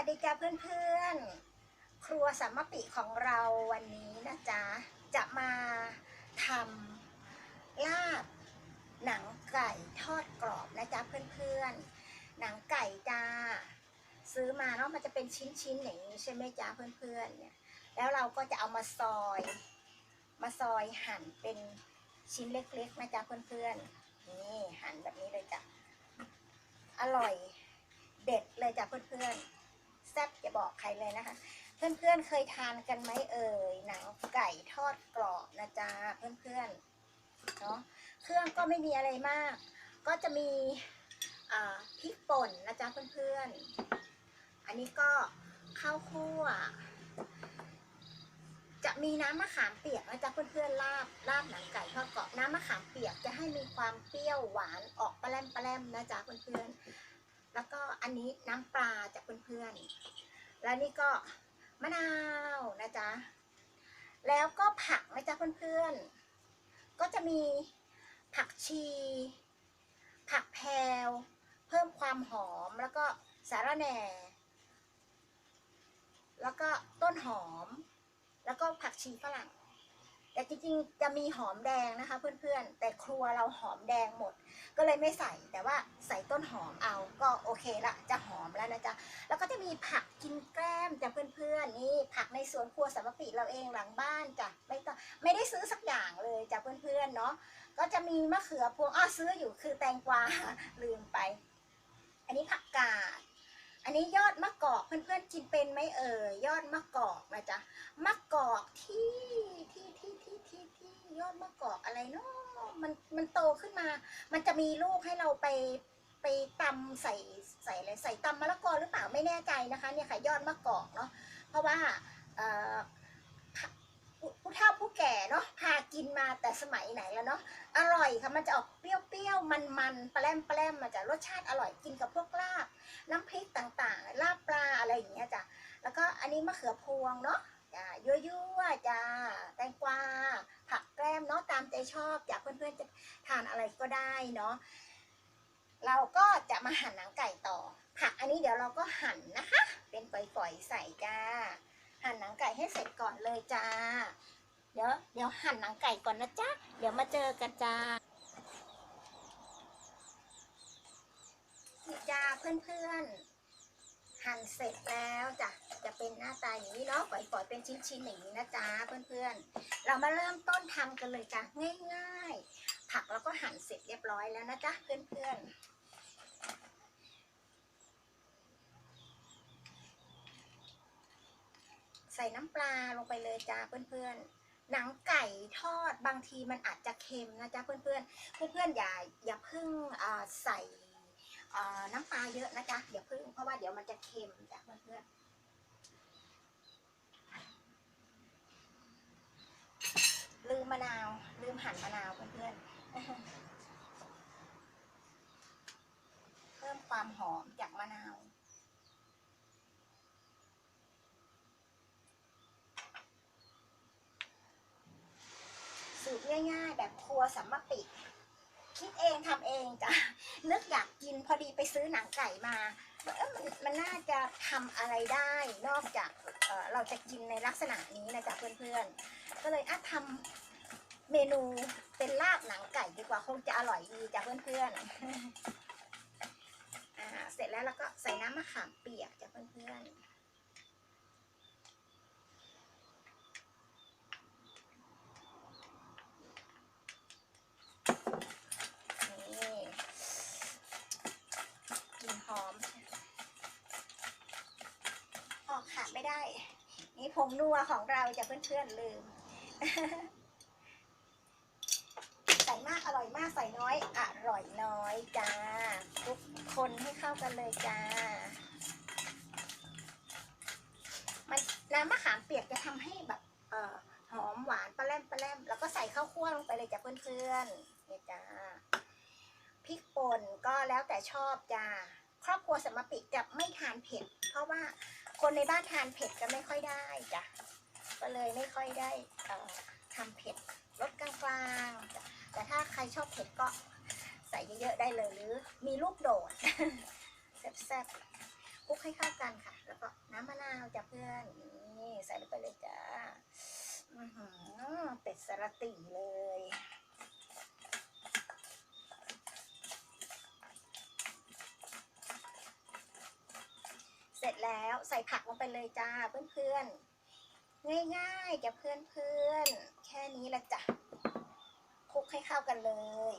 วัสดีจ้าเพื่อนๆ ครัวสามปิของเราวันนี้นะจ๊ะ จะมาทำลาบหนังไก่ทอดกรอบนะจ๊ะเพื่อนๆ หนังไก่จ้า ซื้อมาเนาะมันจะเป็นชิ้นๆอย่างนี้ใช่ไหมจ๊ะเพื่อนๆเนี่ยแล้วเราก็จะเอามาซอย มาซอยหั่นเป็นชิ้นเล็กๆนะจ๊ะเพื่อนๆ นี่หั่นแบบนี้เลยจ้ะ อร่อยเด็ดเลยจ้ะเพื่อนๆแซ่บจะบอกใครเลยนะคะ เพื่อนๆเคยทานกันไหมเอ่ยหนังไก่ทอดกรอบนะจ๊ะเพื่อนๆเนาะเครื่องก็ไม่มีอะไรมาก ก็จะมีพริกป่นนะจ๊ะเพื่อนๆ อันนี้ก็ข้าวคั่ว จะมีน้ำมะขามเปียกนะจ๊ะเพื่อนๆลาบลาบหนังไก่ทอดกรอบน้ำมะขามเปียกจะให้มีความเปรี้ยวหวานออกปลาแรมปลาแรมนะจ๊ะเพื่อนๆ แล้วก็อันนี้น้ำปลาจากเพื่อนๆ แล้วนี่ก็มะนาวนะจ๊ะ แล้วก็ผักนะจ๊ะเพื่อนๆ ก็จะมีผักชี ผักแพรวเพิ่มความหอมแล้วก็สาระแหน่ แล้วก็ต้นหอม แล้วก็ผักชีฝรั่ง แต่จริงๆ จะมีหอมแดงนะคะ เพื่อนๆ แต่ครัวเราหอมแดงหมด ก็เลยไม่ใส่แต่ว่าใส่ต้นหอมเอาก็โอเคละจะหอมแล้วนะจ๊ะแล้วก็จะมีผักกินแกล้มจ้ะเพื่อนๆนี่ผักในสวนครัวสามปิเราเองหลังบ้านจ้ะไม่ต้องไม่ได้ซื้อสักอย่างเลยจ้ะเพื่อนๆเนาะก็จะมีมะเขือพวงอ้อซื้ออยู่คือแตงกวาลืมไป อันนี้ผักกาด อันนี้ยอดมะกอกเพื่อนๆกินเป็นไหมเอ่ยยอดมะกอกนะจ๊ะมะกอกที่ที่ที่ที่ที่ที่ยอดมะกอกอะไรเนาะมันมันโตขึ้นมา มันจะมีลูกให้เราไปไปตำใส่ใส่อะไรใส่ตำมะละกอหรือเปล่าไม่แน่ใจนะคะเนี่ยค่ะยอดมะกอกเนาะเพราะว่าเอ่อ ผู้เฒ่าผู้แก่เนาะพากินมาแต่สมัยไหนแล้วเนาะอร่อยค่ะมันจะออกเปรี้ยวๆมันๆปลาแรมปลาแรมมาจากรสชาติอร่อยกินกับพวกลาบ น้ำพริกต่างๆ ลาบปลาอะไรอย่างเงี้ยจ้ะแล้วก็อันนี้มะเขือพวงเนาะจ้ายั่วๆจ้าแตงกวาผักแกล้มเนาะตามใจชอบอยากเพื่อนๆจะทานอะไรก็ได้เนาะเราก็จะมาหั่นหนังไก่ต่อ ผักอันนี้เดี๋ยวเราก็หั่นนะคะ เป็นฝอยๆใส่จ้า หั่นหนังไก่ให้เสร็จก่อนเลยจ้า เดี๋ยวเดี๋ยวหั่นหนังไก่ก่อนนะจ๊ะ เดี๋ยวมาเจอกันจ้าจ้าเพื่อนๆ หั่นเสร็จแล้วจ้ะ จะเป็นหน้าตาอย่างนี้เนาะฝอยๆเป็นชิ้นๆอย่างนี้นะจ๊ะเพื่อนๆ เรามาเริ่มต้นทำกันเลยจ้ะง่าย ๆ ผักเราก็หั่นเสร็จเรียบร้อยแล้วนะจ๊ะเพื่อนๆ ใส่น้ำปลาลงไปเลยจ้าเพื่อนๆ หนังไก่ทอดบางทีมันอาจจะเค็มนะจ๊ะเพื่อนๆ เพื่อนๆอย่าอย่าเพิ่งใส่น้ำปลาเยอะนะจ๊ะอย่าเพิ่งเพราะว่าเดี๋ยวมันจะเค็มจ้ะเพื่อนๆลืมมะนาวลืมหั่นมะนาวเพื่อนๆเพิ่มความหอมจากมะนาว สูตร ง่ายๆ แบบครัวสัมมปิคิดเองทำเองจ้ะนึกอยากกินพอดีไปซื้อหนังไก่มาเอ้มันมันน่าจะทำอะไรได้ นอกจากเเราจะกินในลักษณะนี้นะจ๊ะเพื่อนๆ ก็เลยอะทำเมนูเป็นลาบหนังไก่ดีกว่าคงจะอร่อยดีจ้ะเพื่อนๆอ่าเสร็จแล้วเราก็ใส่น้ำมะขามเปียกจ้ะเพื่อนๆ นี่กลิ่นหอม ออกขาดไม่ได้ นี่ผงนัว ของเราจะเพื่อนๆลืม ใส่มากอร่อยมากใส่น้อย อร่อยน้อยจ้าทุกคนให้เข้ากันเลยจ้า มันน้ำมะขามเปียกจะทำให้แบบ เอ่อหอมหวานปลาแรมปลาแรมแล้วก็ใส่ข้าวคั่วลงไปเลยจ้ะเพื่อนๆเนี่ยจ้าพริกป่นก็แล้วแต่ชอบจ้าครอบครัวสมปิจะไม่ทานเผ็ด เพราะว่าคนในบ้านทานเผ็ดจะไม่ค่อยได้จ้ะ ก็เลยไม่ค่อยได้ทำเผ็ดลดกลางๆ แต่ถ้าใครชอบเผ็ดก็ใส่เยอะๆได้เลยหรือมีลูกโดดแซ่บๆคลุกให้เข้ากันค่ะ แล้วก็น้ำมะนาวจ้ะเพื่อนนี่ใส่ลงไปเลยจ้าอื้อเป็ดสลัดตีเลยเสร็จแล้วใส่ผักลงไปเลยจ้าเพื่อนๆ ง่ายๆกับเพื่อนๆ แค่นี้ละจ้ะคลุกให้เข้ากันเลย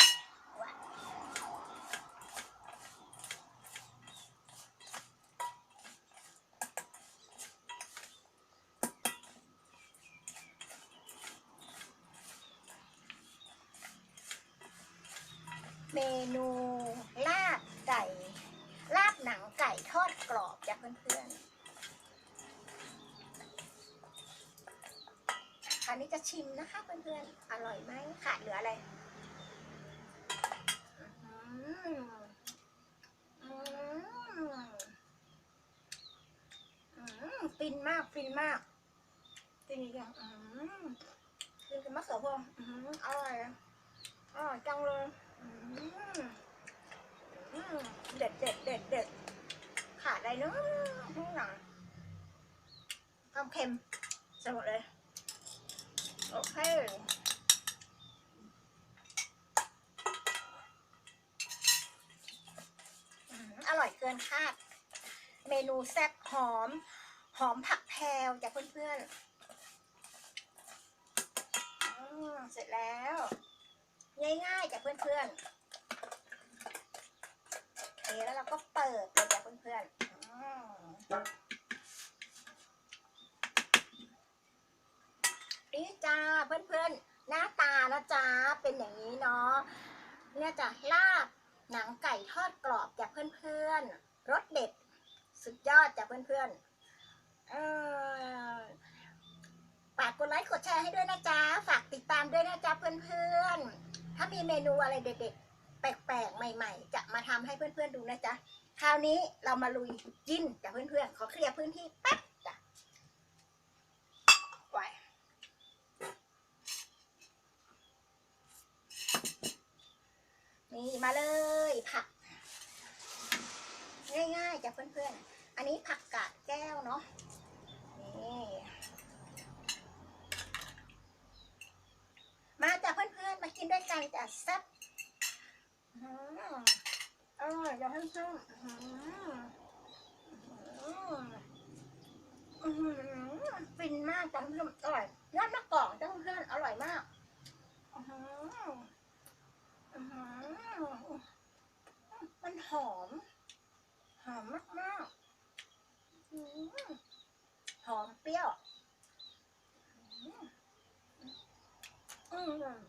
เมนูลาบไก่ ลาบหนังไก่ทอดกรอบจ้ะเพื่อนๆ คราวนี้จะชิมนะคะเพื่อนๆ อร่อยไหมขาดเหลืออะไรอืมอืมอืมฟินมากฟินมากฟินจริงๆอืมฟินกับมะเขือพวงอืมอร่อยอร่อยจังเลยอืมอืมเด็ดเด็ดเด็ดเด็ดขาดอะไรเนาะข้างหลังความเค็มใส่หมดเลย โอเค อร่อยเกินคาด เมนูแซ่บหอม หอมผักแพรวจากเพื่อนๆเสร็จแล้ว ง่ายๆจากเพื่อนๆโอเคแล้วเราก็เปิดเลยจ้ะเพื่อนๆอืมนี่จ้าเพื่อนๆ หน้าตานะจ๊ะ เป็นอย่างนี้เนาะเนี่ยจ้ะลาบหนังไก่ทอดกรอบจากเพื่อนๆรสเด็ดสุดยอดจากเพื่อนๆเออฝากกดไลค์กดแชร์ให้ด้วยนะจ๊ะ ฝากติดตามด้วยนะจ๊ะเพื่อนๆ ถ้ามีเมนูอะไรเด็ดๆ แปลกๆ ใหม่ๆ จะมาทำให้เพื่อนๆดูนะจ๊ะ คราวนี้เรามาลุยกินจากเพื่อนๆ ขอเคลียร์พื้นที่แป๊บจ้ะไว้ นี่มาเลยผัก ง่ายๆจ้ะเพื่อนๆ อันนี้ผักกาดแก้วเนาะนี่มาจ้ะเพื่อนๆ มากินด้วยกันจ้ะแซ่บอร่อยจ้ะเพื่อืมอืมฟินมากจังเพื่อนอร่อยยอดมะกอกจังเพื่อนอร่อยมากอืมอืมมัน หอม หอมมากมากๆอืมหอมเปรี้ยว อืมอืม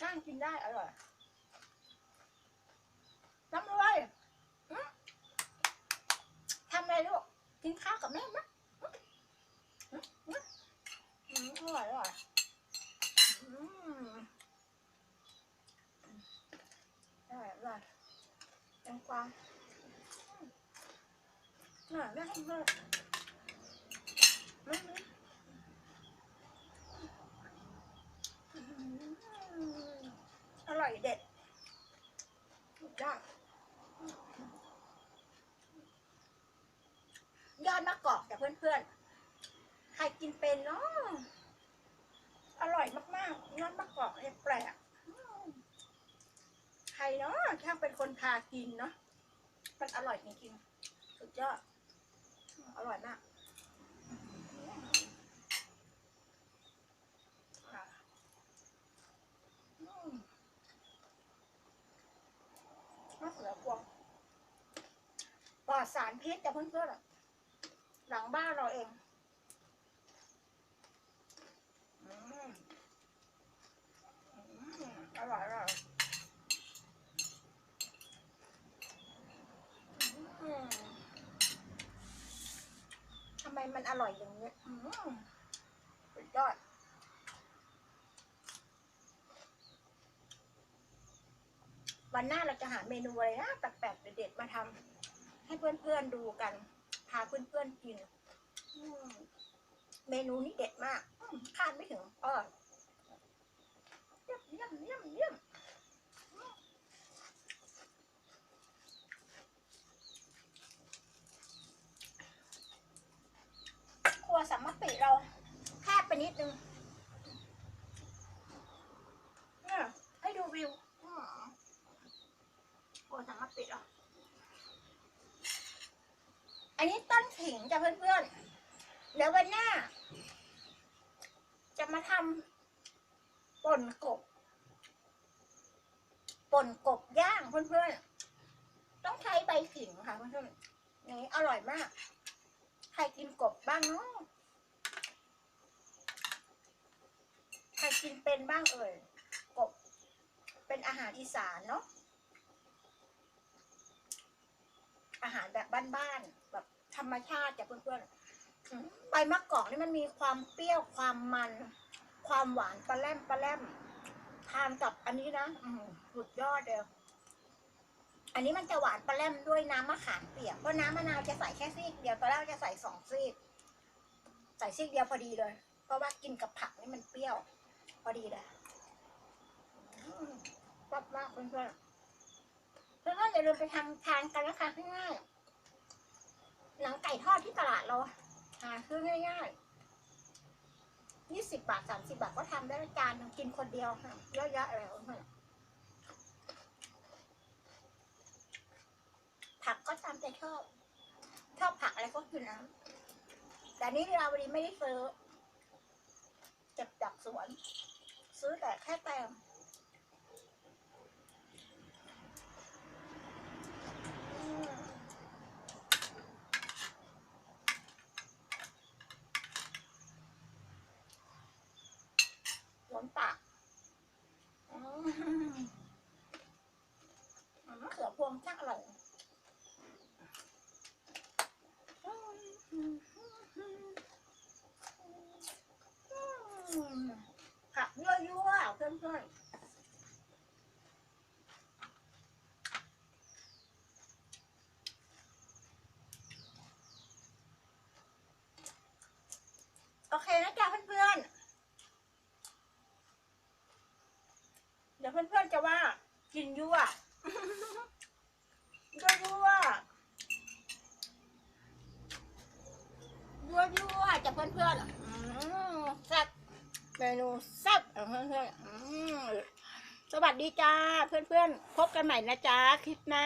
ก้างกินได้อร่อยทำอะไรอืมทำอะไรลูก กินข้าวกับแม่ไหมอืมอืมอืมอืมอร่อยอร่อยอืมอร่อยอร่อย แตงกวาอืมอร่อยมากเลยอืมอืมอร่อยเด็ดยอดยอดมะกอกจากเพื่อนๆ ใครกินเป็นเนาะอร่อยมากๆยอดมะกอกเนี่ยแปลกใครเนาะช่าเป็นคนพากินเนาะ มันอร่อยจริงๆ สุดยอด อร่อยมากอะอืมะเขือพวงปลอดสารพิษแต่เพื่อนๆหลังบ้านเราเองอืมอืมอร่อยอร่อยอืมทำไมมันอร่อยอย่างนี้อืมสุดยอดวันหน้าเราจะหาเมนูอะไรนะแปลกๆเด็ดๆมาทำให้เพื่อนๆดูกัน พาเพื่อนๆกินมเมนูนี้เด็ดมากคาดไม่ถึงอร่อเยี่ยมเยี่ยมเยี่ยมเยี่ยม ริงเนี่ยให้ดูวิวอืมโอ้สามารถปิดเหรออั นนี้ต้นถิงจ้ะเพื่อนๆ เดี๋ยววันหน้า จะมาทำป่นกบ ป่นกบย่างเพื่อนๆ ต้องใช้ใบขิงค่ะเพื่อนๆนี่อร่อยมาก ใครกินกบบ้างเนาะใครกินเป็นบ้างเอ่ยกบ เป็นอาหารอีสานเนาะ อาหารแบบบ้านๆแบบธรรมชาติจากเพื่อนๆใบมะกอกนี่มันมีความเปรี้ยวความมัน ความหวานปลาแรมปลาแรมทานกับอันนี้นะอสุดยอดเลยอันนี้มันจะหวานปลาแรมด้วยน้ำมะขามเปียกเพราะน้ำมะนาวจะใส่แค่ซีกเดียวตอนแรกจะใส่สองซีกใส่ซีกเดียวพอดีเลย เพราะว่ากินกับผักนี่มันเปรี้ยว พอดีเลยอืมชอบมากเพื่อนๆ เพื่อนๆอย่าลืมไปทำทานกันนะคะง่ายๆหนังไก่ทอดที่ตลาดเราหาซื้อง่ายๆยี่สิบบาทสามสิบาทก็ทำได้ละจานกินคนเดียวค่ะเยอะๆแลยเพื่อนๆผักก็ตามใจชอบ ชอบผักอะไรก็กินนะแต่นี่เราวันนี้ไม่ได้ซื้อเก็บจากสวน ซื้อแต่แค่แตง อืมหวนปากอืมะเขือพวงช่างอร่อยอืมผักยั่วๆเพื่อนๆ โอเคนะจ๊ะเพื่อนๆ เดี๋ยวเพื่อนๆจะว่ากินยั่วยั่วยั่วยั่วยั่วจะเพื่อนๆอืมแซ่บเมนูแซ่บเอนเพื่อนๆอืมสวัสดีจ้าเพื่อนๆพบกันใหม่นะจ้าคลิปหน้า